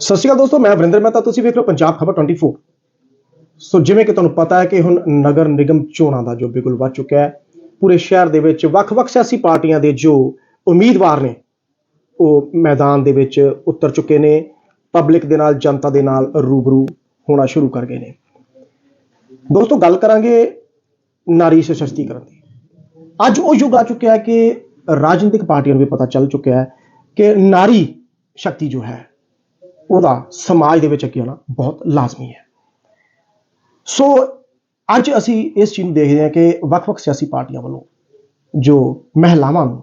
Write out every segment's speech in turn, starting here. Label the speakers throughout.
Speaker 1: ਸਤਿ ਸ਼੍ਰੀ ਅਕਾਲ ਦੋਸਤੋ, ਮੈਂ ਵਰਿੰਦਰ ਮਹਿਤਾ ਤੁਸੀਂ ਵੇਖ ਰਹੇ ਹੋ ਪੰਜਾਬ ਖਬਰ 24 ਸੋ ਜਿਵੇਂ ਕਿ ਤੁਹਾਨੂੰ ਪਤਾ ਹੈ ਕਿ ਹੁਣ ਨਗਰ ਨਿਗਮ ਚੋਣਾਂ ਦਾ ਜੋ ਬਿਗੁਲ ਵੱਜ ਚੁੱਕਿਆ ਹੈ, ਪੂਰੇ ਸ਼ਹਿਰ ਦੇ ਵਿੱਚ ਵੱਖ-ਵੱਖ ਸਿਆਸੀ ਪਾਰਟੀਆਂ ਦੇ ਜੋ ਉਮੀਦਵਾਰ ਨੇ, ਉਹ ਮੈਦਾਨ ਦੇ ਵਿੱਚ ਉਤਰ ਚੁੱਕੇ ਨੇ ਪਬਲਿਕ ਦੇ ਨਾਲ, ਜਨਤਾ ਦੇ ਨਾਲ ਰੂਬਰੂ ਹੋਣਾ ਸ਼ੁਰੂ ਕਰ ਗਏ ਨੇ। ਦੋਸਤੋ, ਗੱਲ ਕਰਾਂਗੇ ਨਾਰੀ ਸਸ਼ਕਤੀਕਰਨ ਦੀ। ਅੱਜ ਉਹ ਯੁੱਗ ਆ ਚੁੱਕਿਆ ਹੈ ਕਿ ਰਾਜਨੀਤਿਕ ਪਾਰਟੀਆਂ ਨੂੰ ਵੀ ਪਤਾ ਚੱਲ ਚੁੱਕਿਆ ਹੈ ਕਿ ਨਾਰੀ ਸ਼ਕਤੀ ਜੋ ਹੈ ਉਹਦਾ ਸਮਾਜ ਦੇ ਵਿੱਚ ਅੱਗੇ ਆਉਣਾ ਬਹੁਤ ਲਾਜ਼ਮੀ ਹੈ। ਸੋ ਅੱਜ ਅਸੀਂ ਇਸ ਚੀਜ਼ ਨੂੰ ਦੇਖਦੇ ਹਾਂ ਕਿ ਵੱਖ-ਵੱਖ ਸਿਆਸੀ ਪਾਰਟੀਆਂ ਵੱਲੋਂ ਜੋ ਮਹਿਲਾਵਾਂ ਨੂੰ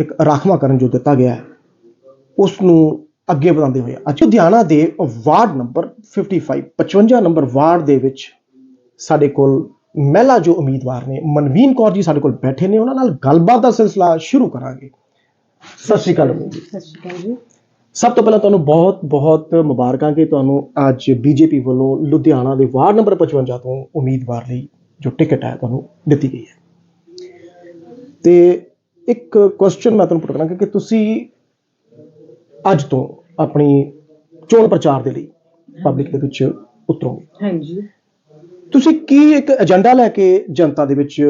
Speaker 1: ਇੱਕ ਰਾਖਵਾਂਕਰਨ ਜੋ ਦਿੱਤਾ ਗਿਆ ਹੈ, ਉਸ ਨੂੰ ਅੱਗੇ ਵਧਾਉਂਦੇ ਹੋਏ ਅੱਜ ਲੁਧਿਆਣਾ ਦੇ ਵਾਰਡ ਨੰਬਰ 55 55 ਨੰਬਰ ਵਾਰਡ ਦੇ ਵਿੱਚ ਸਾਡੇ ਕੋਲ ਮਹਿਲਾ ਜੋ ਉਮੀਦਵਾਰ ਨੇ, ਮਨਵੀਨ ਕੌਰ ਜੀ ਸਾਡੇ ਕੋਲ ਬੈਠੇ ਨੇ। ਉਹਨਾਂ ਨਾਲ ਗੱਲਬਾਤ ਦਾ ਸਿਲਸਿਲਾ ਸ਼ੁਰੂ ਕਰਾਂਗੇ। ਸਤਿ ਸ਼੍ਰੀ ਅਕਾਲ। ਜੀ
Speaker 2: ਸਤਿ ਸ਼੍ਰੀ ਅਕਾਲ ਜੀ।
Speaker 1: ਸਭ ਤੋਂ ਪਹਿਲਾਂ ਤੁਹਾਨੂੰ ਬਹੁਤ ਬਹੁਤ ਮੁਬਾਰਕਾਂ ਕਿ ਤੁਹਾਨੂੰ ਅੱਜ ਬੀਜੇਪੀ ਵੱਲੋਂ ਲੁਧਿਆਣਾ ਦੇ ਵਾਰਡ ਨੰਬਰ 55 ਤੋਂ ਉਮੀਦਵਾਰ ਲਈ ਜੋ ਟਿਕਟ ਹੈ ਤੁਹਾਨੂੰ ਦਿੱਤੀ ਗਈ ਹੈ। ਤੇ ਇੱਕ ਕੁਐਸਚਨ ਮੈਂ ਤੁਹਾਨੂੰ ਪੁੱਟ ਕਰਾਂਗਾ ਕਿ ਤੁਸੀਂ ਅੱਜ ਤੋਂ ਆਪਣੀ ਚੋਣ ਪ੍ਰਚਾਰ ਦੇ ਲਈ ਪਬਲਿਕ ਦੇ ਵਿੱਚ ਉਤਰੋਗੇ।
Speaker 2: ਹਾਂਜੀ।
Speaker 1: ਤੁਸੀਂ ਕੀ ਇੱਕ ਏਜੰਡਾ ਲੈ ਕੇ ਜਨਤਾ ਦੇ ਵਿੱਚ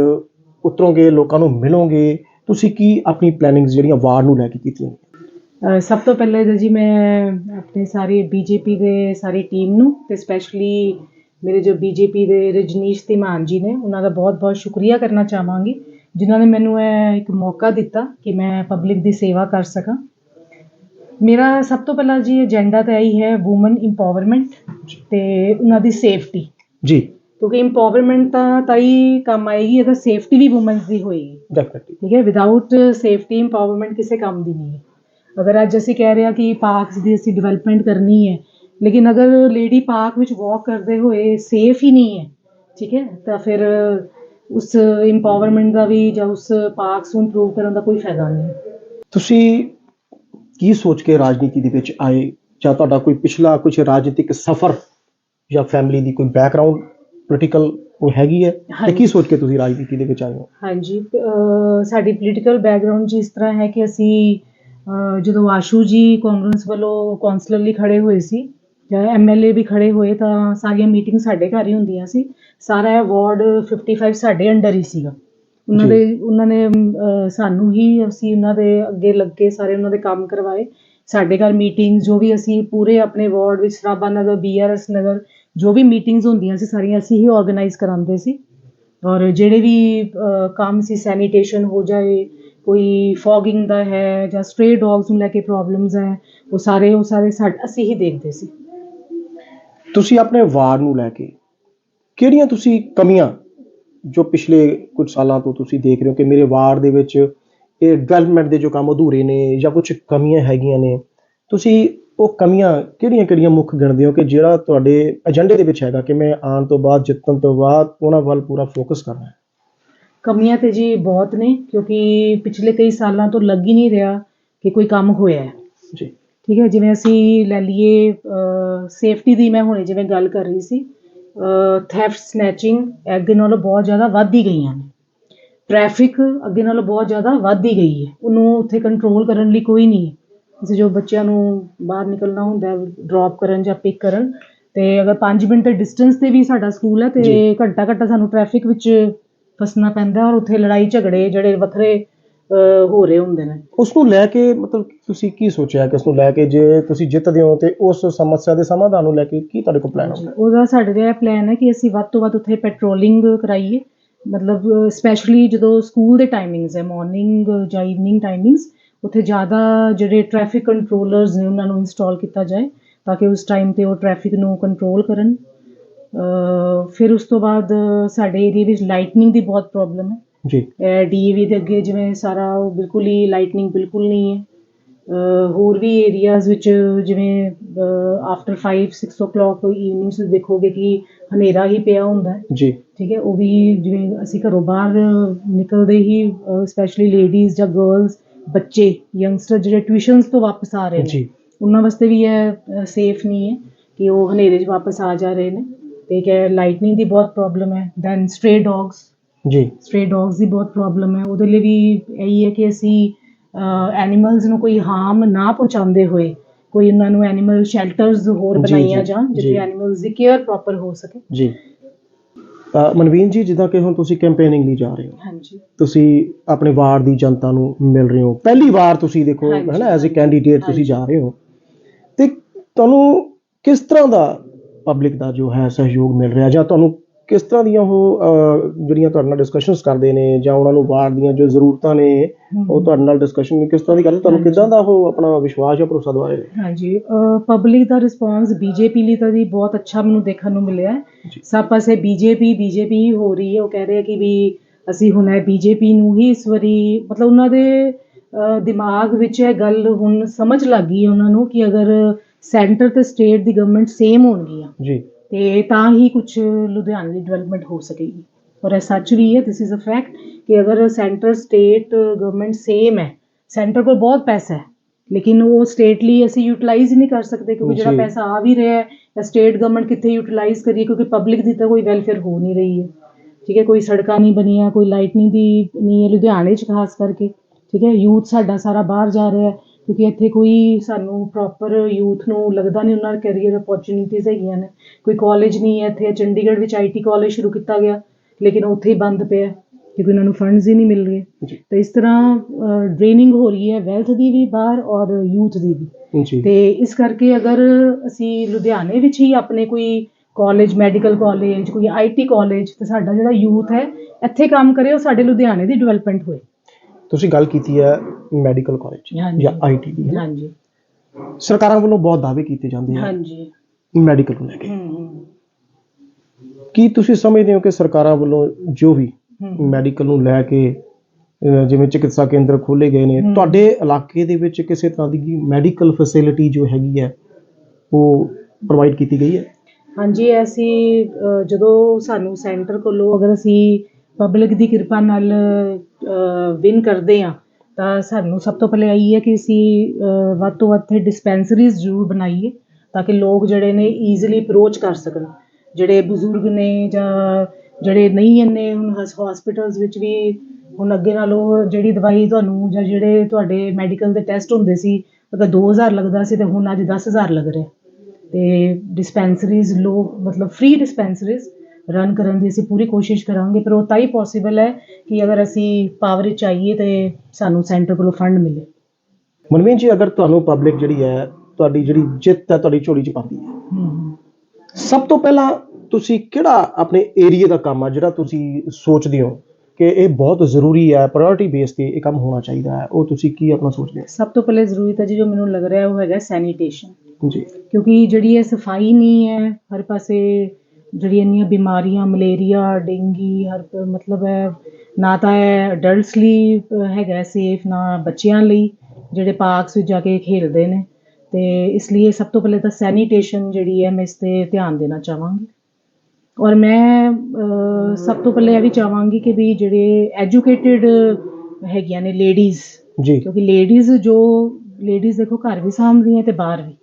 Speaker 1: ਉਤਰੋਗੇ ਲੋਕਾਂ ਨੂੰ ਮਿਲੋਗੇ? ਤੁਸੀਂ ਕੀ ਆਪਣੀ ਪਲੈਨਿੰਗਸ ਜਿਹੜੀਆਂ ਵਾਰਡ ਨੂੰ ਲੈ ਕੇ ਕੀਤੀਆਂ
Speaker 2: ਸਭ ਤੋਂ ਪਹਿਲੇ ਤਾਂ ਜੀ ਮੈਂ ਆਪਣੇ ਸਾਰੇ ਬੀਜੇਪੀ ਦੇ ਸਾਰੀ ਟੀਮ ਨੂੰ ਤੇ ਸਪੈਸ਼ਲੀ ਮੇਰੇ ਜੋ ਬੀਜੇਪੀ ਦੇ ਰਜਨੀਸ਼ ਧੀਮਾਨ ਜੀ ਨੇ ਉਹਨਾਂ ਦਾ ਬਹੁਤ-ਬਹੁਤ ਸ਼ੁਕਰੀਆ ਕਰਨਾ ਚਾਹਾਂਗੀ ਜਿਨ੍ਹਾਂ ਨੇ ਮੈਨੂੰ ਇਹ ਇੱਕ ਮੌਕਾ ਦਿੱਤਾ ਕਿ ਮੈਂ ਪਬਲਿਕ ਦੀ ਸੇਵਾ ਕਰ ਸਕਾਂ। ਮੇਰਾ ਸਭ ਤੋਂ ਪਹਿਲਾਂ ਜੀ ਏਜੰਡਾ ਤਾਂ ਇਹੀ ਹੈ ਔਮਨ ਇੰਪਾਵਰਮੈਂਟ ਤੇ ਉਹਨਾਂ ਦੀ ਸੇਫਟੀ
Speaker 1: ਜੀ।
Speaker 2: ਕਿਉਂਕਿ ਇੰਪਾਵਰਮੈਂਟ ਤਾਂ ਤਾਂ ਹੀ ਕੰਮ ਆਏਗੀ ਅਗਰ ਸੇਫਟੀ ਵੀ ਔਮਨਸ ਦੀ ਹੋਏਗੀ।
Speaker 1: ਡੈਫੀਨਿਟਲੀ
Speaker 2: ਠੀਕ ਹੈ ਵਿਦਆਊਟ ਸੇਫਟੀ ਇੰਪਾਵਰਮੈਂਟ ਕਿਸੇ ਕੰਮ ਦੀ ਨਹੀਂ ਹੈ। ਅਗਰ ਅੱਜ ਅਸੀਂ ਕਹਿ ਰਹੇ ਹਾਂ ਕਿ ਪਾਰਕਸ ਦੀ ਅਸੀਂ ਡਿਵੈਲਪਮੈਂਟ ਕਰਨੀ ਹੈ। ਲੇਕਿਨ ਅਗਰ ਲੇਡੀ ਪਾਰਕ ਵਿੱਚ ਵਾਕ ਕਰਦੇ ਹੋਏ ਸੇਫ ਹੀ ਨਹੀਂ ਹੈ ਠੀਕ ਹੈ ਤਾਂ ਫਿਰ ਉਸ ਇੰਪਾਵਰਮੈਂਟ ਦਾ ਵੀ ਜਾਂ ਉਸ ਪਾਰਕਸ ਨੂੰ ਇੰਪਰੂਵ ਕਰਨ ਦਾ ਕੋਈ ਫਾਇਦਾ ਨਹੀਂ।
Speaker 1: ਤੁਸੀਂ ਕੀ ਸੋਚ ਕੇ ਰਾਜਨੀਤੀ ਦੇ ਵਿੱਚ ਆਏ? ਜਾਂ ਤੁਹਾਡਾ ਕੋਈ ਪਿਛਲਾ ਕੁਝ ਰਾਜਨੀਤਿਕ ਸਫ਼ਰ ਜਾਂ ਫੈਮਿਲੀ ਦੀ ਕੋਈ ਬੈਕਗ੍ਰਾਉਂਡ ਪੋਲੀਟੀਕਲ ਉਹ ਹੈਗੀ ਹੈ? ਤੇ। ਕੀ ਸੋਚ ਕੇ ਤੁਸੀਂ ਰਾਜਨੀਤੀ ਦੇ ਵਿੱਚ ਆਏ ਹੋ?
Speaker 2: ਹਾਂਜੀ ਸਾਡੀ ਪੋਲੀਟੀਕਲ ਬੈਕਗ੍ਰਾਉਂਡ ਜੀ ਇਸ ਤਰ੍ਹਾਂ ਹੈ ਕਿ ਅਸੀਂ ਜਦੋਂ ਆਸ਼ੂ ਜੀ ਕਾਂਗਰਸ ਵੱਲੋਂ ਕੌਂਸਲਰ ਲਈ ਖੜੇ ਹੋਏ ਸੀ ਜਾਂ ਐਮਐਲਏ ਵੀ ਖੜੇ ਹੋਏ ਤਾਂ ਸਾਰੀਆਂ ਮੀਟਿੰਗ ਸਾਡੇ ਘਰ ਹੀ ਹੁੰਦੀਆਂ ਸੀ। ਸਾਰਾ ਵਾਰਡ 55 ਸਾਡੇ ਅੰਡਰ ਹੀ ਸੀਗਾ। ਉਹਨਾਂ। ਦੇ ਉਹਨਾਂ ਨੇ ਸਾਨੂੰ ਹੀ ਅਸੀਂ ਉਹਨਾਂ ਦੇ ਅੱਗੇ ਲੱਗ ਕੇ ਸਾਰੇ ਉਹਨਾਂ ਦੇ ਕੰਮ ਕਰਵਾਏ। ਸਾਡੇ ਘਰ ਮੀਟਿੰਗ ਜੋ ਵੀ ਅਸੀਂ ਪੂਰੇ ਆਪਣੇ ਵਾਰਡ ਵਿੱਚ ਸਰਾਭਾ ਨਗਰ ਬੀਆਰਐਸ ਨਗਰ ਜੋ ਵੀ ਮੀਟਿੰਗਸ ਹੁੰਦੀਆਂ ਸੀ ਸਾਰੀਆਂ ਅਸੀਂ ਹੀ ਆਰਗੇਨਾਈਜ਼ ਕਰਾਉਂਦੇ ਸੀ। ਔਰ ਜਿਹੜੇ ਵੀ ਕੰਮ ਸੀ ਸੈਨੀਟੇਸ਼ਨ ਹੋ ਜਾਏ ਕੋਈ ਫੋਗਿੰਗ ਦਾ ਹੈ ਜਾਂ ਸਟ੍ਰੇ ਡੌਗਸ ਨੂੰ ਲੈ ਕੇ ਪ੍ਰੋਬਲਮਸ ਹੈ, ਉਹ ਸਾਰੇ ਉਹ ਸਾਰੇ ਸਾਡ- ਅਸੀਂ ਹੀ ਦੇਖਦੇ ਸੀ।
Speaker 1: ਤੁਸੀਂ ਆਪਣੇ ਵਾਰਡ ਨੂੰ ਲੈ ਕੇ ਕਿਹੜੀਆਂ ਤੁਸੀਂ ਕਮੀਆਂ ਜੋ ਪਿਛਲੇ ਕੁਝ ਸਾਲਾਂ ਤੋਂ ਤੁਸੀਂ ਦੇਖ ਰਹੇ ਹੋ ਕਿ ਮੇਰੇ ਵਾਰਡ ਦੇ ਵਿੱਚ ਇਹ ਡਿਵੈਲਪਮੈਂਟ ਦੇ ਜੋ ਕੰਮ ਅਧੂਰੇ ਨੇ ਜਾਂ ਕੁਝ ਕਮੀਆਂ ਹੈਗੀਆਂ ਨੇ, ਤੁਸੀਂ ਉਹ ਕਮੀਆਂ ਕਿਹੜੀਆਂ ਕਿਹੜੀਆਂ ਮੁੱਖ ਗਿਣਦੇ ਹੋ ਕਿ ਜਿਹੜਾ ਤੁਹਾਡੇ ਏਜੰਡੇ ਦੇ ਵਿੱਚ ਹੈਗਾ ਕਿ ਮੈਂ ਆਉਣ ਤੋਂ ਬਾਅਦ, ਜਿੱਤਣ ਤੋਂ ਬਾਅਦ ਉਹਨਾਂ ਵੱਲ ਪੂਰਾ ਫੋਕਸ ਕਰਨਾ ਹੈ?
Speaker 2: ਕਮੀਆਂ ਤੇ ਜੀ ਬਹੁਤ ਨੇ ਕਿਉਂਕਿ ਪਿਛਲੇ ਕਈ ਸਾਲਾਂ ਤੋਂ ਲੱਗ ਹੀ ਨਹੀਂ ਰਿਹਾ ਕਿ ਕੋਈ ਕੰਮ ਹੋਇਆ ਹੈ।
Speaker 1: ਜੀ।
Speaker 2: ਠੀਕ ਹੈ ਜਿਵੇਂ ਅਸੀਂ ਲੈ ਲਈਏ ਸੇਫਟੀ ਦੀ ਮੈਂ ਹੁਣੇ ਜਿਵੇਂ ਗੱਲ ਕਰ ਰਹੀ ਸੀ ਥੈਫਟ ਸਨੈਚਿੰਗ ਅੱਗੇ ਨਾਲੋਂ ਬਹੁਤ ਜ਼ਿਆਦਾ ਵੱਧ ਹੀ ਗਈਆਂ ਨੇ। ਟ੍ਰੈਫਿਕ ਅੱਗੇ ਨਾਲੋਂ ਬਹੁਤ ਜ਼ਿਆਦਾ ਵੱਧ ਹੀ ਗਈ ਹੈ। ਉਹਨੂੰ ਉੱਥੇ ਕੰਟਰੋਲ ਕਰਨ ਲਈ ਕੋਈ ਨਹੀਂ ਅਸੀਂ ਜੋ ਬੱਚਿਆਂ ਨੂੰ ਬਾਹਰ ਨਿਕਲਣਾ ਹੁੰਦਾ ਡ੍ਰੌਪ ਕਰਨ ਜਾਂ ਪਿਕ ਕਰਨ ਤੇ ਅਗਰ 5 ਮਿੰਟ ਦੇ ਡਿਸਟੈਂਸ ਤੇ ਵੀ ਸਾਡਾ ਸਕੂਲ ਹੈ ਤੇ। ਘੰਟਾ ਘੰਟਾ ਸਾਨੂੰ ਟ੍ਰੈਫਿਕ ਵਿੱਚ ਫਸਣਾ ਪੈਂਦਾ ਔਰ ਉੱਥੇ ਲੜਾਈ ਝਗੜੇ ਜਿਹੜੇ ਵੱਖਰੇ ਅਹ, ਹੋ ਰਹੇ ਹੁੰਦੇ ਨੇ।
Speaker 1: ਉਸ ਨੂੰ ਲੈ ਕੇ ਮਤਲਬ ਤੁਸੀਂ ਕੀ ਸੋਚਿਆ ਕਿ ਉਸ ਨੂੰ ਲੈ ਕੇ ਜੇ ਤੁਸੀਂ ਜਿੱਤਦੇ ਹੋ ਤੇ ਉਸ ਸਮੱਸਿਆ ਦੇ ਸਮਾਧਾਨ ਨੂੰ ਲੈ ਕੇ ਕੀ ਤੁਹਾਡੇ ਕੋਲ ਪਲਾਨ ਹੋਊਗਾ?
Speaker 2: ਉਹਦਾ ਸਾਡੇ ਦਾ ਪਲਾਨ ਹੈ ਕਿ ਅਸੀਂ ਵੱਧ ਤੋਂ ਵੱਧ ਉੱਥੇ ਪੈਟਰੋਲਿੰਗ ਕਰਾਈਏ। ਮਤਲਬ ਸਪੈਸ਼ਲੀ ਜਦੋਂ ਸਕੂਲ ਦੇ ਟਾਈਮਿੰਗਸ ਹੈ ਮਾਰਨਿੰਗ ਜਾਂ ਈਵਨਿੰਗ ਟਾਈਮਿੰਗਸ ਉੱਥੇ ਜ਼ਿਆਦਾ ਜਿਹੜੇ ਟ੍ਰੈਫਿਕ ਕੰਟਰੋਲਰਸ ਨੇ ਉਹਨਾਂ ਨੂੰ ਇੰਸਟਾਲ ਕੀਤਾ ਜਾਏ ਤਾਂ ਕਿ ਉਸ ਟਾਈਮ ਤੇ ਉਹ ਟ੍ਰੈਫਿਕ ਨੂੰ ਕੰਟਰੋਲ ਕਰਨ। ਫਿਰ ਉਸ ਤੋਂ ਬਾਅਦ ਸਾਡੇ ਏਰੀਆ ਵਿੱਚ ਲਾਈਟਨਿੰਗ ਦੀ ਬਹੁਤ ਪ੍ਰੋਬਲਮ ਹੈ।
Speaker 1: ਜੀ।
Speaker 2: ਡੀਏਵੀ ਦੇ ਅੱਗੇ ਜਿਵੇਂ ਸਾਰਾ ਉਹ ਬਿਲਕੁਲ ਹੀ ਲਾਈਟਨਿੰਗ ਬਿਲਕੁਲ ਨਹੀਂ ਹੈ। ਹੋਰ ਵੀ ਏਰੀਆਜ਼ ਵਿੱਚ ਜਿਵੇਂ ਆਫਟਰ 5 6 o'clock ਈਵਨਿੰਗਸ ਦੇਖੋਗੇ ਕਿ ਹਨੇਰਾ ਹੀ ਪਿਆ ਹੁੰਦਾ ਹੈ।
Speaker 1: ਜੀ।
Speaker 2: ਠੀਕ ਹੈ ਉਹ ਵੀ ਜਿਵੇਂ ਅਸੀਂ ਘਰੋਂ ਬਾਹਰ ਨਿਕਲਦੇ ਹੀ ਸਪੈਸ਼ਲੀ ਲੇਡੀਜ਼ ਜਾਂ ਗਰਲਸ ਬੱਚੇ ਯੰਗਸਟਰ ਜਿਹੜੇ ਟਿਊਸ਼ਨਸ ਤੋਂ ਵਾਪਸ ਆ ਰਹੇ ਨੇ
Speaker 1: ਜੀ।
Speaker 2: ਉਹਨਾਂ ਵਾਸਤੇ ਵੀ ਇਹ ਸੇਫ ਨਹੀਂ ਹੈ ਕਿ ਉਹ ਹਨੇਰੇ 'ਚ ਵਾਪਸ ਆ ਜਾ ਰਹੇ ਨੇ। ਤੇ ਕਿ ਲਾਈਟਨਿੰਗ ਦੀ ਬਹੁਤ ਪ੍ਰੋਬਲਮ ਹੈ ਦੈਨ ਸਟ੍ਰੇ ਡੌਗਸ
Speaker 1: ਜੀ।
Speaker 2: ਸਟ੍ਰੇ ਡੌਗਸ ਦੀ ਬਹੁਤ ਪ੍ਰੋਬਲਮ ਹੈ। ਉਹਦੇ ਲਈ ਵੀ ਇਹੀ ਹੈ ਕਿ ਅਸੀਂ ਐਨੀਮਲਸ ਨੂੰ ਕੋਈ ਹਾਰਮ ਨਾ ਪਹੁੰਚਾਉਂਦੇ ਹੋਏ ਕੋਈ ਉਹਨਾਂ ਨੂੰ ਐਨੀਮਲ ਸ਼ੈਲਟਰਸ ਹੋਰ ਬਣਾਈਆਂ
Speaker 1: ਜੀ,
Speaker 2: ਜਾਣ। ਜਿੱਥੇ ਐਨੀਮਲਸ ਦੀ ਕੇਅਰ ਪ੍ਰੋਪਰ ਹੋ ਸਕੇ।
Speaker 1: ਜੀ। ਮਨਵੀਨ ਜੀ ਜਿੱਦਾਂ ਕਿ ਹੁਣ ਤੁਸੀਂ ਕੈਂਪੇਨਿੰਗ ਲਈ ਜਾ ਰਹੇ ਹੋ
Speaker 2: ਹਾਂਜੀ।
Speaker 1: ਤੁਸੀਂ ਆਪਣੇ ਵਾਰਡ ਦੀ ਜਨਤਾ ਨੂੰ ਮਿਲ ਰਹੇ ਹੋ। ਪਹਿਲੀ ਵਾਰ ਤੁਸੀਂ ਦੇਖੋ। ਹੈ ਨਾ ਐਜ਼ ਅ ਕੈਂਡੀਡੇਟ ਤੁਸੀਂ। ਜਾ ਰਹੇ ਹੋ। ਤੇ ਤੁਹਾਨੂੰ ਕਿਸ ਤਰ੍ਹਾਂ ਦਾ ਪਬਲਿਕ ਦਾ ਜੋ ਹੈ ਸਹਿਯੋਗ ਮਿਲ ਰਿਹਾ ਜਾਂ ਤੁਹਾਨੂੰ ਕਿਸ ਤਰ੍ਹਾਂ ਦੀਆਂ ਉਹ ਜਿਹੜੀਆਂ ਤੁਹਾਡੇ ਨਾਲ ਡਿਸਕਸ਼ਨਸ ਕਰਦੇ ਨੇ ਜਾਂ ਉਹਨਾਂ ਨੂੰ ਵਾਰਡ ਦੀਆਂ ਜੋ ਜ਼ਰੂਰਤਾਂ ਨੇ ਉਹ ਤੁਹਾਡੇ ਨਾਲ ਡਿਸਕਸ਼ਨ ਕਿਸ ਤਰ੍ਹਾਂ ਦੀ ਕਰਦੇ? ਤੁਹਾਨੂੰ। ਕਿਦਾਂ ਦਾ ਉਹ ਆਪਣਾ ਵਿਸ਼ਵਾਸ ਜਾਂ ਭਰੋਸਾ ਦਵਾ ਰਹੇ ਨੇ?
Speaker 2: ਹਾਂਜੀ ਪਬਲਿਕ ਦਾ ਰਿਸਪਾਂਸ ਬੀਜੇਪੀ ਲਈ ਤਾਂ ਜੀ ਬਹੁਤ ਅੱਛਾ ਮੈਨੂੰ ਦੇਖਣ ਨੂੰ ਮਿਲਿਆ ਹੈ। ਸਭ ਪਾਸੇ ਬੀਜੇਪੀ ਬੀਜੇਪੀ ਹੀ ਹੋ ਰਹੀ ਹੈ। ਉਹ ਕਹਿ ਰਹੇ ਕਿ ਵੀ ਅਸੀਂ ਹੁਣ ਹੈ ਬੀਜੇਪੀ ਨੂੰ ਹੀ ਇਸ ਵਾਰੀ ਮਤਲਬ ਉਹਨਾਂ ਦੇ ਦਿਮਾਗ ਵਿੱਚ ਇਹ ਗੱਲ ਹੁਣ ਸਮਝ ਲੱਗ ਗਈ ਹੈ ਉਹਨਾਂ ਨੂੰ ਕਿ ਅਗਰ ਸੈਂਟਰ ਤੇ ਸਟੇਟ ਦੀ ਗਵਰਨਮੈਂਟ ਸੇਮ ਹੋਣਗੀਆਂ
Speaker 1: ਜੀ।
Speaker 2: ਤੇ ਤਾਂ ਹੀ ਕੁਝ ਲੁਧਿਆਣੇ ਦੀ ਡਿਵੈਲਪਮੈਂਟ ਹੋ ਸਕੇਗੀ। ਔਰ ਇਹ ਸੱਚ ਵੀ ਹੈ ਥਿਸ ਇਜ਼ ਅ ਫੈਕਟ ਕਿ ਅਗਰ ਸੈਂਟਰ ਸਟੇਟ ਗਵਰਨਮੈਂਟ ਸੇਮ ਹੈ ਸੈਂਟਰ ਕੋਲ ਬਹੁਤ ਪੈਸਾ ਹੈ ਲੇਕਿਨ ਉਹ ਸਟੇਟ ਲਈ ਅਸੀਂ ਯੂਟਿਲਾਈਜ਼ ਹੀ ਨਹੀਂ ਕਰ ਸਕਦੇ ਕਿਉਂਕਿ ਜਿਹੜਾ। ਪੈਸਾ ਆ ਵੀ ਰਿਹਾ ਹੈ ਸਟੇਟ ਗਵਰਨਮੈਂਟ ਕਿੱਥੇ ਯੂਟਿਲਾਈਜ਼ ਕਰੀਏ ਕਿਉਂਕਿ ਪਬਲਿਕ ਦੀ ਤਾਂ ਕੋਈ ਵੈਲਫੇਅਰ ਹੋ ਨਹੀਂ ਰਹੀ ਹੈ। ਠੀਕ ਹੈ ਕੋਈ ਸੜਕਾਂ ਨਹੀਂ ਬਣੀਆਂ ਕੋਈ ਲਾਈਟ ਨਹੀਂ ਦੀ ਨਹੀਂ ਹੈ ਲੁਧਿਆਣੇ 'ਚ ਖਾਸ ਕਰਕੇ। ਠੀਕ ਹੈ ਯੂਥ ਸਾਡਾ ਸਾਰਾ ਬਾਹਰ ਜਾ ਰਿਹਾ ਹੈ। ਕਿਉਂਕਿ ਇੱਥੇ ਕੋਈ ਸਾਨੂੰ ਪ੍ਰੋਪਰ ਯੂਥ ਨੂੰ ਲੱਗਦਾ ਨਹੀਂ ਉਹਨਾਂ ਦੇ ਕੈਰੀਅਰ ਅਪੋਰਚੁਨਿਟੀਜ਼ ਹੈਗੀਆਂ ਨੇ। ਕੋਈ ਕਾਲਜ ਨਹੀਂ ਹੈ ਇੱਥੇ ਚੰਡੀਗੜ੍ਹ ਵਿੱਚ ਆਈਟੀ ਕਾਲਜ ਸ਼ੁਰੂ ਕੀਤਾ ਗਿਆ ਲੇਕਿਨ ਉੱਥੇ ਹੀ ਬੰਦ ਪਿਆ ਕਿਉਂਕਿ ਉਹਨਾਂ ਨੂੰ ਫੰਡਸ ਹੀ ਨਹੀਂ ਮਿਲ ਰਹੇ ਤੇ ਇਸ ਤਰ੍ਹਾਂ ਡਰੇਨਿੰਗ ਹੋ ਰਹੀ ਹੈ ਵੈਲਥ ਦੀ ਵੀ ਬਾਹਰ ਔਰ ਯੂਥ ਦੀ ਵੀ। ਤੇ ਇਸ ਕਰਕੇ ਅਗਰ ਅਸੀਂ ਲੁਧਿਆਣੇ ਵਿੱਚ ਹੀ ਆਪਣੇ ਕੋਈ ਕਾਲਜ ਮੈਡੀਕਲ ਕਾਲਜ ਕੋਈ ਆਈਟੀ ਕਾਲਜ ਤੇ ਸਾਡਾ ਜਿਹੜਾ ਯੂਥ ਹੈ ਇੱਥੇ ਕੰਮ ਕਰੇ ਉਹ ਸਾਡੇ ਲੁਧਿਆਣੇ ਦੀ ਡਿਵੈਲਪਮੈਂਟ ਹੋਏ।
Speaker 1: ਤੁਸੀਂ ਗੱਲ ਕੀਤੀ ਹੈ ਮੈਡੀਕਲ ਕਾਲਜ
Speaker 2: ਹਾਂਜੀ।
Speaker 1: ਜਾਂ ਆਈਟੀ ਦੀ
Speaker 2: ਹਾਂਜੀ।
Speaker 1: ਸਰਕਾਰਾਂ ਵੱਲੋਂ ਬਹੁਤ ਦਾਅਵੇ ਕੀਤੇ ਜਾਂਦੇ ਆ
Speaker 2: ਹਾਂਜੀ।
Speaker 1: ਮੈਡੀਕਲ ਨੂੰ ਲੈ ਕੇ।
Speaker 2: ਹੂੰ
Speaker 1: ਕੀ ਤੁਸੀਂ ਸਮਝਦੇ ਹੋ ਕਿ ਸਰਕਾਰਾਂ ਵੱਲੋਂ ਜੋ ਵੀ
Speaker 2: ਹੂੰ।
Speaker 1: ਮੈਡੀਕਲ ਨੂੰ ਲੈ ਕੇ ਅਹ, ਜਿਵੇਂ ਚਿਕਿਤਸਾ ਕੇਂਦਰ ਖੋਲੇ ਗਏ ਨੇ
Speaker 2: ਹਮ।
Speaker 1: ਤੁਹਾਡੇ ਇਲਾਕੇ ਦੇ ਵਿੱਚ ਕਿਸੇ ਤਰ੍ਹਾਂ ਦੀ ਮੈਡੀਕਲ ਫੈਸਿਲਿਟੀ ਜੋ ਹੈਗੀ ਹੈ ਉਹ ਪ੍ਰੋਵਾਈਡ ਕੀਤੀ ਗਈ ਹੈ?
Speaker 2: ਹਾਂਜੀ ਅਸੀਂ ਅ, ਜਦੋਂ ਸਾਨੂੰ ਸੈਂਟਰ ਕੋਲੋਂ ਅਗਰ ਅਸੀਂ ਪਬਲਿਕ ਦੀ ਕਿਰਪਾ ਨਾਲ ਵਿਨ ਕਰਦੇ ਆ ਤਾਂ ਸਾਨੂੰ ਸਭ ਤੋਂ ਪਹਿਲੇ ਆਈ ਹੈ ਕਿ ਅਸੀਂ ਵੱਧ ਤੋਂ ਵੱਧ ਤੇ ਡਿਸਪੈਂਸਰੀਜ਼ ਜ਼ਰੂਰ ਬਣਾਈਏ, ਤਾਂ ਕਿ ਲੋਕ ਜਿਹੜੇ ਨੇ ਈਜ਼ੀਲੀ ਅਪਰੋਚ ਕਰ ਸਕਣ। ਜਿਹੜੇ ਬਜ਼ੁਰਗ ਨੇ ਜਾਂ ਜਿਹੜੇ ਨਹੀਂ ਇੰਨੇ ਹੁਣ ਹਸਪੀਟਲਸ ਵਿੱਚ ਵੀ ਹੁਣ ਅੱਗੇ ਨਾਲੋਂ ਜਿਹੜੀ ਦਵਾਈ ਤੁਹਾਨੂੰ ਜਾਂ ਜਿਹੜੇ ਤੁਹਾਡੇ ਮੈਡੀਕਲ ਦੇ ਟੈਸਟ ਹੁੰਦੇ ਸੀ, ਅਗਰ 2000 ਲੱਗਦਾ ਸੀ ਤੇ ਹੁਣ ਅੱਜ 10000 ਲੱਗ ਰਿਹਾ। ਤੇ ਡਿਸਪੈਂਸਰੀਜ਼ ਲੋ, ਮਤਲਬ ਫ੍ਰੀ ਡਿਸਪੈਂਸਰੀਜ਼ ਰਨ ਕਰਨ ਦੀ ਅਸੀਂ ਪੂਰੀ ਕੋਸ਼ਿਸ਼ ਕਰਾਂਗੇ ਪਰ ਉਹ ਤਾਂ ਹੀ ਪੋਸੀਬਲ ਹੈ ਕਿ ਅਗਰ ਅਸੀਂ ਪਾਵਰ ਵਿੱਚ ਆਈਏ ਤੇ ਸਾਨੂੰ ਸੈਂਟਰ ਕੋਲੋਂ ਫੰਡ ਮਿਲੇ।
Speaker 1: ਮਨਵੀਨ ਜੀ ਅਗਰ ਤੁਹਾਨੂੰ ਪਬਲਿਕ ਜਿਹੜੀ ਹੈ ਤੁਹਾਡੀ ਜਿਹੜੀ ਜਿੱਤ ਹੈ ਤੁਹਾਡੀ ਝੋਲੀ 'ਚ ਪਾਉਂਦੀ ਹੈ ਸਭ ਤੋਂ ਪਹਿਲਾਂ ਤੁਸੀਂ ਕਿਹੜਾ ਆਪਣੇ ਏਰੀਆ ਦਾ ਕੰਮ ਆ ਜਿਹੜਾ ਤੁਸੀਂ ਸੋਚਦੇ ਹੋ ਕਿ ਇਹ ਬਹੁਤ ਜ਼ਰੂਰੀ ਹੈ ਪ੍ਰਾਇੋਰਟੀ ਬੇਸ ਤੇ ਇਹ ਕੰਮ ਹੋਣਾ ਚਾਹੀਦਾ ਹੈ ਉਹ ਤੁਸੀਂ ਕੀ ਆਪਣਾ ਸੋਚਦੇ
Speaker 2: ਸਭ ਤੋਂ ਪਹਿਲੇ ਜ਼ਰੂਰੀ ਤਾਂ ਜੀ ਜੋ ਮੈਨੂੰ ਲੱਗ ਰਿਹਾ ਉਹ ਹੈਗਾ ਸੈਨੀਟੇਸ਼ਨ
Speaker 1: ਹੋ ਜੀ।
Speaker 2: ਕਿਉਂਕਿ ਜਿਹੜੀ ਇਹ ਸਫ਼ਾਈ ਨਹੀਂ ਹੈ ਹਰ ਪਾਸੇ ਜਿਹੜੀਆਂ ਇੰਨੀਆਂ ਬਿਮਾਰੀਆਂ ਮਲੇਰੀਆ ਡੇਂਗੀ ਹਰ ਮਤਲਬ ਹੈ ਨਾ ਤਾਂ ਇਹ ਅਡਲਟਸ ਲਈ ਹੈਗਾ ਸੇਫ ਨਾ ਬੱਚਿਆਂ ਲਈ ਜਿਹੜੇ ਪਾਰਕਸ ਵਿੱਚ ਜਾ ਕੇ ਖੇਡਦੇ ਨੇ। ਤੇ ਇਸ ਲਈ ਸਭ ਤੋਂ ਪਹਿਲੇ ਤਾਂ ਸੈਨੀਟੇਸ਼ਨ ਜਿਹੜੀ ਹੈ ਮੈਂ ਇਸ ਤੇ ਧਿਆਨ ਦੇਣਾ ਚਾਹਾਂਗੀ। ਔਰ ਮੈਂ ਸਭ ਤੋਂ ਪਹਿਲੇ ਇਹ ਵੀ ਚਾਹਾਂਗੀ ਕਿ ਵੀ ਜਿਹੜੇ ਐਜੂਕੇਟਿਡ ਹੈਗੀਆਂ ਨੇ ਲੇਡੀਜ਼
Speaker 1: ਜੀ।
Speaker 2: ਕਿਉਂਕਿ ਲੇਡੀਜ਼ ਜੋ ਲੇਡੀਜ਼ ਦੇਖੋ ਘਰ ਵੀ ਸਾਂਭਦੀਆਂ ਤੇ ਬਾਹਰ ਵੀ।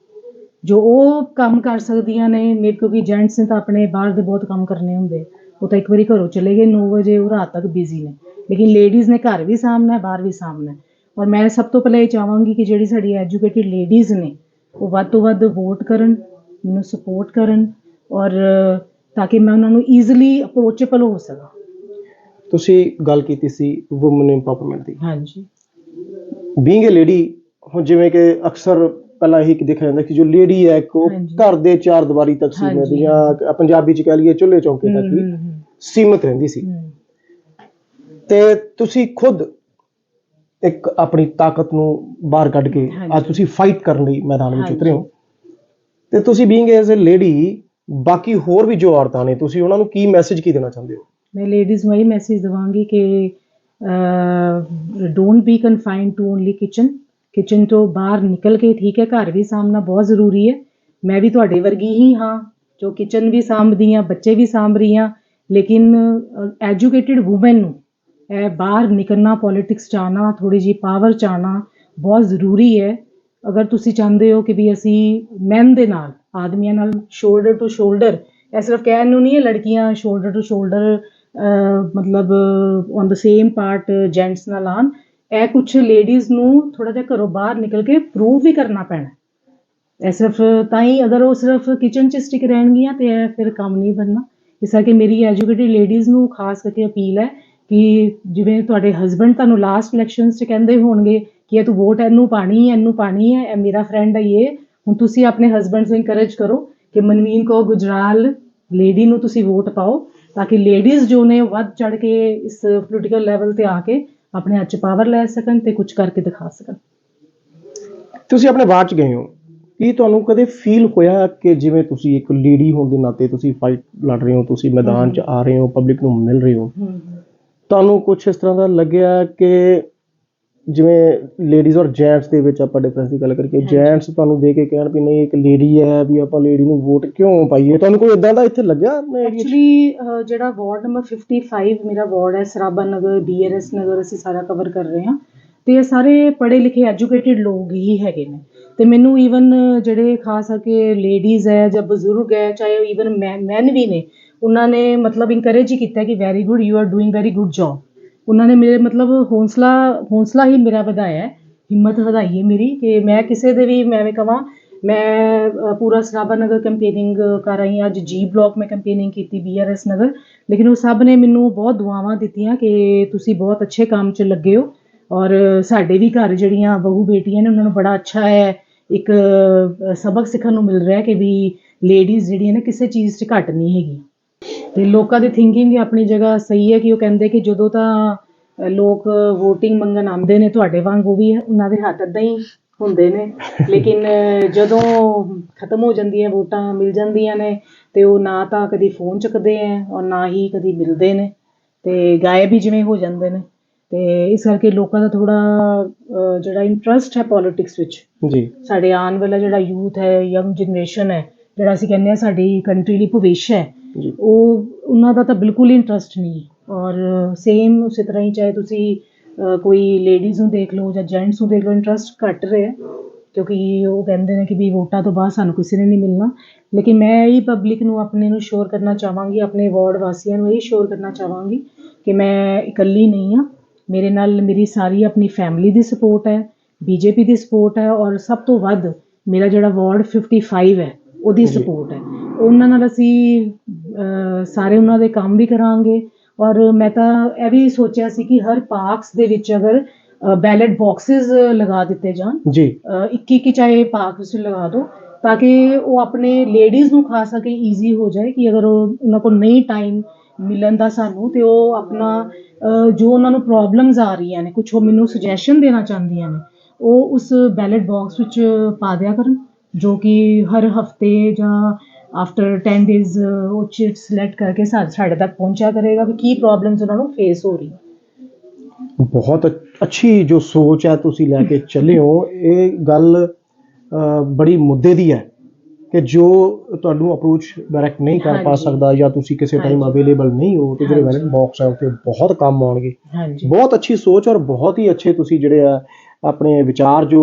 Speaker 2: ਜੋ ਉਹ ਕੰਮ ਕਰ ਸਕਦੀਆਂ ਨੇ ਮੇਰੇ ਕਿਉਂਕਿ ਜੈਂਟਸ ਨੇ ਤਾਂ ਆਪਣੇ ਬਾਹਰ ਦੇ ਬਹੁਤ ਕੰਮ ਕਰਨੇ ਹੁੰਦੇ ਉਹ ਤਾਂ ਇੱਕ ਵਾਰੀ ਘਰੋਂ ਚਲੇ ਗਏ 9 ਵਜੇ ਉਹ ਰਾਤ ਤੱਕ ਬਿਜ਼ੀ ਨੇ। ਲੇਕਿਨ ਲੇਡੀਜ਼ ਨੇ ਘਰ ਵੀ ਹੈ ਬਾਹਰ ਵੀ ਹੈ। ਔਰ ਮੈਂ ਸਭ ਤੋਂ ਪਹਿਲਾਂ ਇਹ ਚਾਹਾਂਗੀ ਕਿ ਜਿਹੜੀ ਸਾਡੀ ਐਜੂਕੇਟਿਡ ਲੇਡੀਜ਼ ਨੇ ਉਹ ਵੱਧ ਤੋਂ ਵੱਧ ਵੋਟ ਕਰਨ ਮੈਨੂੰ ਸਪੋਰਟ ਕਰਨ ਔਰ ਤਾਂ ਕਿ ਮੈਂ ਉਹਨਾਂ ਨੂੰ ਈਜ਼ੀਲੀ ਅਪਰੋਚੇਬਲ ਹੋ ਸਕਾਂ।
Speaker 1: ਤੁਸੀਂ ਗੱਲ ਕੀਤੀ ਸੀ ਔਮਨ ਇੰਪਾਵਰਮੈਂਟ ਦੀ।
Speaker 2: ਹਾਂਜੀ।
Speaker 1: ਬੀਇੰਗ ਅ ਲੇਡੀ ਹੁਣ ਜਿਵੇਂ ਕਿ ਅਕਸਰ ਪਹਿਲਾਂ ਇਹੀ ਦੇਖਿਆ ਜਾਂਦਾ ਕਿ ਜੋ ਲੇਡੀ ਹੈ
Speaker 2: ਹਾਂਜੀ।
Speaker 1: ਘਰ ਦੇ ਚਾਰ ਦੀਵਾਰੀ ਤੱਕ ਸੀਮਿਤ। ਜਾਂ ਪੰਜਾਬੀ ਚ ਕਹਿ ਲਈਏ ਚੁੱਲ੍ਹੇ ਚੌਂਕੇ ਤੱਕ ਹੀ ਸੀਮਿਤ ਰਹਿੰਦੀ ਸੀ ਤੇ ਤੁਸੀਂ ਖੁਦ ਇੱਕ ਆਪਣੀ ਤਾਕਤ ਨੂੰ ਬਾਹਰ ਕੱਢ ਕੇ। ਅੱਜ ਤੁਸੀਂ ਫਾਈਟ ਕਰਨ ਲਈ ਮੈਦਾਨ ਵਿੱਚ। ਉਤਰੇ ਹੋ ਤੇ ਤੁਸੀਂ ਬੀਇੰਗ ਐਜ਼ ਅ ਲੇਡੀ ਬਾਕੀ ਹੋਰ ਵੀ ਜੋ ਔਰਤਾਂ ਨੇ ਤੁਸੀਂ ਉਹਨਾਂ ਨੂੰ ਕੀ ਮੈਸੇਜ ਕੀ ਦੇਣਾ ਚਾਹੁੰਦੇ ਹੋ
Speaker 2: ਮੈਂ ਲੇਡੀਜ਼ ਨੂੰ ਇਹ ਮੈਸੇਜ ਦਵਾਂਗੀ ਕਿ don't be confined to only kitchen kitchen ਤੋਂ ਬਾਹਰ ਨਿਕਲ ਕੇ, ਠੀਕ ਹੈ, ਘਰ ਵੀ ਸਾਂਭਣਾ ਬਹੁਤ ਜ਼ਰੂਰੀ ਹੈ। ਮੈਂ ਵੀ ਤੁਹਾਡੇ ਵਰਗੀ ਹੀ ਹਾਂ, ਜੋ ਕਿਚਨ ਵੀ ਸਾਂਭਦੀ ਹਾਂ, ਬੱਚੇ ਵੀ ਸਾਂਭ ਰਹੀ ਹਾਂ, ਲੇਕਿਨ ਐਜੂਕੇਟਿਡ ਔਮਨ ਨੂੰ, ਇਹ ਬਾਹਰ ਨਿਕਲਣਾ ਪੋਲਿਟਿਕਸ 'ਚ ਆਉਣਾ ਥੋੜੀ ਜੀ ਪਾਵਰ 'ਚ ਆਉਣਾ ਬਹੁਤ ਜ਼ਰੂਰੀ ਹੈ। ਅਗਰ ਤੁਸੀਂ ਚਾਹੁੰਦੇ ਹੋ ਕਿ ਵੀ ਅਸੀਂ ਮੈਨ ਦੇ ਨਾਲ, ਆਦਮੀਆਂ ਨਾਲ ਸ਼ੋਲਡਰ ਟੂ ਸ਼ੋਲਡਰ ਇਹ ਸਿਰਫ ਕਹਿਣ ਨੂੰ ਨਹੀਂ ਹੈ ਲੜਕੀਆਂ ਸ਼ੋਲਡਰ ਟੂ ਸ਼ੋਲਡਰ ਮਤਲਬ on the same part gents ਨਾਲ ਆਉਣ ਇਹ ਕੁਝ ਲੇਡੀਜ਼ ਨੂੰ ਥੋੜਾ ਜਿਹਾ ਘਰੋਂ ਬਾਹਰ ਨਿਕਲ ਕੇ ਪ੍ਰੂਵ ਵੀ ਕਰਨਾ ਪੈਣਾ ਇਹ ਸਿਰਫ ਤਾਂ ਹੀ, ਅਗਰ ਉਹ ਸਿਰਫ ਕਿਚਨ 'ਚ ਸਟਿਕ ਰਹਿਣਗੀਆਂ ਤੇ ਇਹ ਫਿਰ ਕੰਮ ਨਹੀਂ ਬਣਨਾ। ਇਸ ਕਰਕੇ ਮੇਰੀ ਐਜੂਕੇਟਿਡ ਲੇਡੀਜ਼ ਨੂੰ ਖਾਸ ਕਰਕੇ ਅਪੀਲ ਹੈ ਕਿ ਜਿਵੇਂ ਤੁਹਾਡੇ ਹਸਬੰਡ ਤੁਹਾਨੂੰ ਲਾਸਟ ਇਲੈਕਸ਼ਨਸ 'ਚ ਕਹਿੰਦੇ ਹੋਣਗੇ ਕਿ ਇਹ ਤੂੰ ਵੋਟ ਇਹਨੂੰ ਪਾਣੀ ਹੈ, ਇਹਨੂੰ ਪਾਣੀ ਹੈ, ਇਹ ਮੇਰਾ ਫਰੈਂਡ ਹੈ ਇਹ, ਹੁਣ ਤੁਸੀਂ ਆਪਣੇ ਹਸਬੰਡ ਨੂੰ ਇਨਕਰੇਜ ਕਰੋ ਕਿ ਮਨਵੀਨ ਕੋ ਗੁਜਰਾਲ ਲੇਡੀ ਨੂੰ ਤੁਸੀਂ ਵੋਟ ਪਾਓ, ਤਾਂ ਕਿ ਲੇਡੀਜ਼ ਜੋ ਨੇ ਵੱਧ ਚੜ ਕੇ ਇਸ ਪੋਲੀਟੀਕਲ ਲੈਵਲ ਤੇ ਆ ਕੇ ਆਪਣੇ ਹੱਥ 'ਚ ਪਾਵਰ ਲੈ ਸਕਣ ਤੇ ਕੁਝ ਕਰਕੇ ਦਿਖਾ ਸਕਣ।
Speaker 1: ਤੁਸੀਂ ਆਪਣੇ ਬਾਅਦ ਚ ਗਏ ਹੋ। ਕੀ ਤੁਹਾਨੂੰ ਕਦੇ ਫੀਲ ਹੋਇਆ ਕਿ ਜਿਵੇਂ ਤੁਸੀਂ ਇੱਕ ਲੇਡੀ ਹੋਣ ਦੇ ਨਾਤੇ ਤੁਸੀਂ ਫਾਈਟ ਲੜ ਰਹੇ ਹੋ ਤੁਸੀਂ ਮੈਦਾਨ 'ਚ ਆ ਰਹੇ ਹੋ ਪਬਲਿਕ ਨੂੰ ਮਿਲ ਰਹੇ ਹੋ? ਤੁਹਾਨੂੰ ਕੁਝ ਇਸ ਤਰ੍ਹਾਂ ਦਾ ਲੱਗਿਆ ਕਿ ਜਿਵੇਂ ਲੇਡੀਜ਼ ਔਰ ਜੈਂਟਸ ਦੇ ਵਿੱਚ ਆਪਾਂ ਡਿਫਰੈਂਸ ਦੀ ਗੱਲ
Speaker 2: ਹਾਂਜੀ।
Speaker 1: ਜੈਂਟਸ ਤੁਹਾਨੂੰ ਦੇ ਕੇ ਕਹਿਣ ਵੀ ਨਹੀਂ ਇੱਕ ਲੇਡੀ ਹੈ ਵੀ ਆਪਾਂ ਲੇਡੀ ਨੂੰ ਵੋਟ ਕਿਉਂ ਪਾਈਏ ਤੁਹਾਨੂੰ ਕੋਈ ਇਦਾਂ ਦਾ ਇੱਥੇ ਲੱਗਿਆ?
Speaker 2: ਐਕਚੁਅਲੀ ਜਿਹੜਾ ਵਾਰਡ ਨੰਬਰ 55 ਮੇਰਾ ਵਾਰਡ ਹੈ ਸਰਾਭਾ ਨਗਰ ਬੀਆਰਐਸ ਨਗਰ ਅਸੀਂ ਸਾਰਾ ਕਵਰ ਕਰ ਰਹੇ ਹਾਂ ਤੇ ਇਹ ਸਾਰੇ ਪੜ੍ਹੇ ਲਿਖੇ ਐਜੂਕੇਟਿਡ ਲੋਕ ਹੀ ਹੈਗੇ ਨੇ ਤੇ ਮੈਨੂੰ ਈਵਨ ਜਿਹੜੇ ਖਾਸ ਕਰਕੇ ਲੇਡੀਜ਼ ਹੈ ਜਾਂ ਬਜ਼ੁਰਗ ਹੈ ਚਾਹੇ ਈਵਨ ਮੈਨ ਵੀ ਨੇ ਉਹਨਾਂ ਨੇ ਮਤਲਬ ਇਨਕਰੇਜ ਹੀ ਕੀਤਾ ਕਿ very good you are doing very good job ਉਹਨਾਂ ਨੇ ਮੇਰੇ ਮਤਲਬ ਹੌਂਸਲਾ ਹੌਂਸਲਾ ਹੀ ਮੇਰਾ ਵਧਾਇਆ ਹਿੰਮਤ ਵਧਾਈ ਹੈ ਮੇਰੀ ਕਿ ਮੈਂ ਕਿਸੇ ਦੇ ਵੀ, ਮੈਂ ਐਵੇਂ ਕਹਾਂ ਮੈਂ ਪੂਰਾ ਸਰਾਭਾ ਨਗਰ ਕੈਂਪੇਨਿੰਗ ਕਰ ਰਹੀ ਹਾਂ, ਅੱਜ ਜੀ ਬਲਾਕ ਮੈਂ ਕੈਂਪੇਨਿੰਗ ਕੀਤੀ ਬੀਆਰਐਸ ਨਗਰ, ਲੇਕਿਨ ਉਹ ਸਭ ਨੇ ਮੈਨੂੰ ਬਹੁਤ ਦੁਆਵਾਂ ਦਿੱਤੀਆਂ ਕਿ ਤੁਸੀਂ ਬਹੁਤ ਅੱਛੇ ਕੰਮ 'ਚ ਲੱਗੇ ਹੋ ਔਰ ਸਾਡੇ ਵੀ ਘਰ ਜਿਹੜੀਆਂ ਬਹੂ ਬੇਟੀਆਂ ਨੇ ਉਹਨਾਂ ਨੂੰ ਬੜਾ ਅੱਛਾ ਹੈ, ਇੱਕ ਸਬਕ ਸਿੱਖਣ ਨੂੰ ਮਿਲ ਰਿਹਾ ਕਿ ਵੀ ਲੇਡੀਜ਼ ਜਿਹੜੀਆਂ ਨੇ ਕਿਸੇ ਚੀਜ਼ 'ਚ ਘੱਟ ਨਹੀਂ ਹੈਗੀ ਤੇ ਲੋਕਾਂ ਦੀ ਥਿੰਕਿੰਗ ਵੀ ਆਪਣੀ ਜਗ੍ਹਾ ਸਹੀ ਹੈ ਕਿ ਉਹ ਕਹਿੰਦੇ ਕਿ ਜਦੋਂ ਤਾਂ ਲੋਕ VOTING ਮੰਗਣ ਆਉਂਦੇ ਨੇ ਤੁਹਾਡੇ ਵਾਂਗ ਉਹ ਵੀ ਉਹਨਾਂ ਦੇ ਹੱਥ ਏਦਾਂ ਹੀ ਹੁੰਦੇ ਨੇ। ਲੇਕਿਨ ਜਦੋਂ ਖਤਮ ਹੋ ਜਾਂਦੀਆਂ ਵੋਟਾਂ ਮਿਲ ਜਾਂਦੀਆਂ ਨੇ ਤੇ ਉਹ ਨਾ ਤਾਂ ਕਦੀ ਫੋਨ ਚੁੱਕਦੇ ਐ ਔਰ ਨਾ ਹੀ ਕਦੀ ਮਿਲਦੇ ਨੇ ਤੇ ਗਾਇਬ ਹੀ ਜਿਵੇਂ ਹੋ ਜਾਂਦੇ ਨੇ। ਤੇ ਇਸ ਕਰਕੇ ਲੋਕਾਂ ਦਾ ਥੋੜਾ ਜਿਹੜਾ ਇੰਟਰਸਟ ਹੈ ਪੋਲਿਟਿਕਸ ਵਿੱਚ
Speaker 1: ਜੀ।
Speaker 2: ਸਾਡੇ ਆਉਣ ਵਾਲਾ ਜਿਹੜਾ ਯੂਥ ਹੈ ਯੰਗ ਜਨਰੇਸ਼ਨ ਹੈ ਜਿਹੜਾ ਅਸੀਂ ਕਹਿੰਦੇ ਆ ਸਾਡੀ ਕੰਟਰੀ ਲਈ ਭਵਿੱਖ ਹੈ ਉਹ ਉਹਨਾਂ ਦਾ ਤਾਂ ਬਿਲਕੁਲ ਇੰਟਰਸਟ ਨਹੀਂ ਹੈ। ਔਰ ਸੇਮ ਉਸੇ ਤਰ੍ਹਾਂ ਹੀ ਚਾਹੇ ਤੁਸੀਂ ਕੋਈ ਲੇਡੀਜ਼ ਨੂੰ ਦੇਖ ਲਓ ਜਾਂ ਜੈਂਟਸ ਨੂੰ ਦੇਖ ਲਓ ਇੰਟਰਸਟ ਘੱਟ ਰਿਹਾ ਹੈ, ਕਿਉਂਕਿ ਉਹ ਕਹਿੰਦੇ ਨੇ ਕਿ ਵੀ ਵੋਟਾਂ ਤੋਂ ਬਾਅਦ ਸਾਨੂੰ ਕਿਸੇ ਨੇ ਨਹੀਂ ਮਿਲਣਾ। ਲੇਕਿਨ ਮੈਂ ਇਹ ਪਬਲਿਕ ਨੂੰ ਆਪਣੇ ਨੂੰ ਸ਼ੋਰ ਕਰਨਾ ਚਾਹਾਂਗੀ ਆਪਣੇ ਵਾਰਡ ਵਾਸੀਆਂ ਨੂੰ ਇਹ ਸ਼ੋਰ ਕਰਨਾ ਚਾਹਾਂਗੀ ਕਿ ਮੈਂ ਇਕੱਲੀ ਨਹੀਂ ਹਾਂ। ਮੇਰੇ ਨਾਲ ਮੇਰੀ ਸਾਰੀ ਆਪਣੀ ਫੈਮਿਲੀ ਦੀ ਸਪੋਰਟ ਹੈ ਬੀਜੇਪੀ ਦੀ ਸਪੋਰਟ ਹੈ ਔਰ ਸਭ ਤੋਂ ਵੱਧ ਮੇਰਾ ਜਿਹੜਾ ਵਾਰਡ 55 ਹੈ ਉਹਦੀ। ਸਪੋਰਟ ਹੈ। ਉਹਨਾਂ ਨਾਲ ਅਸੀਂ ਸਾਰੇ ਉਹਨਾਂ ਦੇ ਕੰਮ ਵੀ ਕਰਾਂਗੇ। ਔਰ ਮੈਂ ਤਾਂ ਇਹ ਵੀ ਸੋਚਿਆ ਸੀ ਕਿ ਹਰ ਪਾਰਕਸ ਦੇ ਵਿੱਚ ਅਗਰ ਬੈਲਟ ਬਾਕਸਸ ਲਗਾ ਦਿੱਤੇ ਜਾਣ
Speaker 1: ਜੀ।
Speaker 2: ਇੱਕ ਇੱਕ ਚਾਹੇ ਪਾਰਕਸ ਲਗਾ ਦਿਓ ਤਾਂ ਕਿ ਉਹ ਆਪਣੇ ਲੇਡੀਜ਼ ਨੂੰ ਖਾਸ ਕਰਕੇ ਈਜ਼ੀ ਹੋ ਜਾਏ ਕਿ ਅਗਰ ਉਹ ਉਹਨਾਂ ਕੋਲ ਨਹੀਂ ਟਾਈਮ ਮਿਲਣ ਦਾ ਸਾਨੂੰ ਤੇ ਉਹ ਆਪਣਾ ਜੋ ਉਹਨਾਂ ਨੂੰ ਪ੍ਰੋਬਲਮਸ ਆ ਰਹੀਆਂ ਨੇ ਕੁਝ ਉਹ ਮੈਨੂੰ ਸੁਜੈਸ਼ਨ ਦੇਣਾ ਚਾਹੁੰਦੀਆਂ ਨੇ ਉਹ ਉਸ ਬੈਲਟ ਬਾਕਸ ਵਿੱਚ ਪਾ ਦਿਆ ਕਰਨ ਜੋ ਕਿ ਹਰ ਹਫ਼ਤੇ ਜਾਂ ਆਫਟਰ 10 ਡੇਜ਼ ਉਹ ਚਿਟ ਸਿਲੈਕਟ ਕਰਕੇ ਸਾਡੇ ਤੱਕ ਪਹੁੰਚਿਆ ਕਰੇਗਾ ਵੀ ਕੀ ਪ੍ਰੋਬਲਮਸ ਉਹਨਾਂ ਨੂੰ ਫੇਸ ਹੋ ਰਹੀ
Speaker 1: ਬਹੁਤ ਅੱਛ- ਜੋ ਸੋਚ ਹੈ ਤੁਸੀਂ ਲੈ ਕੇ ਚੱਲੇ ਹੋ ਇਹ ਗੱਲ ਬੜੀ ਮੁੱਦੇ ਦੀ ਹੈ ਕਿ ਜੋ ਤੁਹਾਨੂੰ ਅਪਰੋਚ ਡਾਇਰੈਕਟ ਨਹੀਂ ਕਰ ਪਾ। ਸਕਦਾ ਜਾਂ ਤੁਸੀਂ ਕਿਸੇ ਟਾਈਮ। ਅਵੇਲੇਬਲ ਨਹੀਂ ਹੋ ਤੇ ਜਿਹੜੇ। ਵੈਲਿਡ ਬਾਕਸ ਹੈ ਉੱਤੇ ਬਹੁਤ ਕੰਮ ਆਉਣਗੇ
Speaker 2: ਹਾਂਜੀ
Speaker 1: ਬਹੁਤ ਅੱਛੀ ਸੋਚ ਔਰ ਬਹੁਤ ਹੀ ਅੱਛੇ ਤੁਸੀਂ ਜਿਹੜੇ ਆ ਆਪਣੇ ਵਿਚਾਰ ਜੋ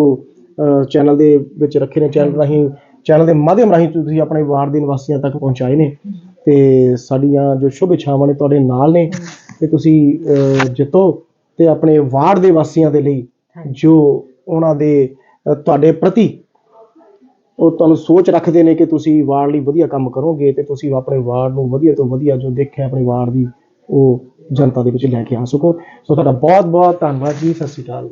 Speaker 1: ਚੈਨਲ ਦੇ ਵਿੱਚ ਰੱਖੇ ਨੇ ਚੈਨਲ ਰਾਹੀਂ ਚੈਨਲ ਦੇ ਮਾਧਿਅਮ ਰਾਹੀਂ ਤੁਸੀਂ ਆਪਣੇ ਵਾਰਡ ਦੇ ਨਿਵਾਸੀਆਂ ਤੱਕ ਪਹੁੰਚਾਏ ਨੇ। ਤੇ ਸਾਡੀਆਂ ਜੋ ਸ਼ੁਭ ਇੱਛਾਵਾਂ ਨੇ ਤੁਹਾਡੇ ਨਾਲ ਨੇ। ਤੇ ਤੁਸੀਂ ਅਹ ਜਿੱਤੋ ਤੇ ਆਪਣੇ ਵਾਰਡ ਦੇ ਵਾਸੀਆਂ ਦੇ ਲਈ ਜੋ ਉਹਨਾਂ ਦੇ ਅ, ਤੁਹਾਡੇ ਪ੍ਰਤੀ ਉਹ ਤੁਹਾਨੂੰ ਸੋਚ ਰੱਖਦੇ ਨੇ ਕਿ ਤੁਸੀਂ ਵਾਰਡ ਲਈ ਵਧੀਆ ਕੰਮ ਕਰੋਗੇ ਤੇ ਤੁਸੀਂ ਆਪਣੇ ਵਾਰਡ ਨੂੰ ਵਧੀਆ ਤੋਂ ਵਧੀਆ ਜੋ ਦੇਖਿਆ ਆਪਣੇ ਵਾਰਡ ਦੀ ਉਹ ਜਨਤਾ ਦੇ ਵਿੱਚ ਲੈ ਕੇ ਆ ਸਕੋ। ਸੋ ਤੁਹਾਡਾ ਬਹੁਤ ਬਹੁਤ ਧੰਨਵਾਦ ਜੀ। ਸਤਿ ਸ਼੍ਰੀ ਅਕਾਲ।